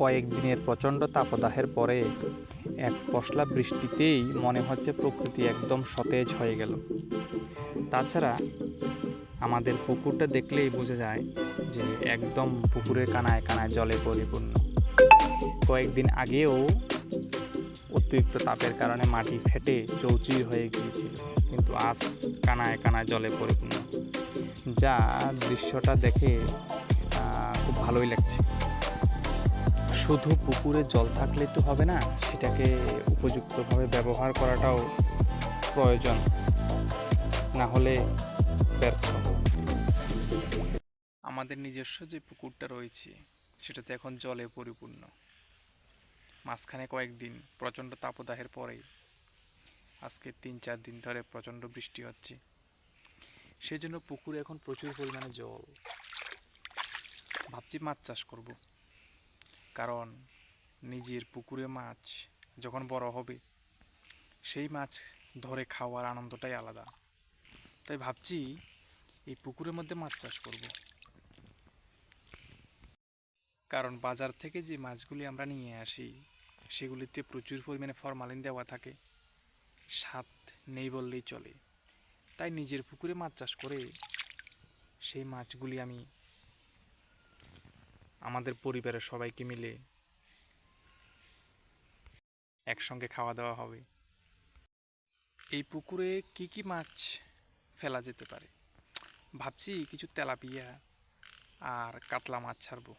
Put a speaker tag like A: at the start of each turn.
A: কয়েকদিনের প্রচণ্ড তাপদাহের পরে এক পশলা বৃষ্টিতেই মনে হচ্ছে প্রকৃতি একদম সতেজ হয়ে গেল। তাছাড়া আমাদের পুকুরটা দেখলেই বোঝা যায় যে একদম পুকুরের কানায় কানায় জলে পরিপূর্ণ। কয়েকদিন আগেও অতিরিক্ত তাপের কারণে মাটি ফেটে চৌচির হয়ে গিয়েছিল, কিন্তু আজ কানায় কানায় জলে পরিপূর্ণ। যা দৃশ্যটা দেখে খুব ভালোই লাগছে। শুধু পুকুরে জল থাকলে তো হবে না, সেটাকে উপযুক্তভাবে ব্যবহার করাটাও প্রয়োজন। না হলে ব্যর্থ আমাদের নিজস্ব যে পুকুরটা রয়েছে, সেটাতে এখন জলে পরিপূর্ণ। মাঝখানে কয়েকদিন প্রচণ্ড তাপদাহের পরে, আজকে তিন চার দিন ধরে প্রচণ্ড বৃষ্টি হচ্ছে। সেই জন্য পুকুরে এখন প্রচুর পরিমাণে জল। ভাবছি মাছ চাষ করব। কারণ নিজের পুকুরে মাছ যখন বড় হবে, সেই মাছ ধরে খাওয়ার আনন্দটাই আলাদা। তাই ভাবছি এই পুকুরের মধ্যে মাছ চাষ করব। কারণ বাজার থেকে যে মাছগুলি আমরা নিয়ে আসি, সেগুলিতে প্রচুর পরিমাণে ফরমালিন দেওয়া থাকে। স্বাদ নেই বললেই চলে। তাই নিজের পুকুরে মাছ চাষ করে সেই মাছগুলি আমি আমাদের পরিবারের সবাইকে মিলে একসঙ্গে খাওয়া দাওয়া হবে। এই পুকুরে কি কি মাছ ফেলা যেতে পারে? ভাবছি কিছু তেলাপিয়া আর কাতলা মাছ ছাড়বো।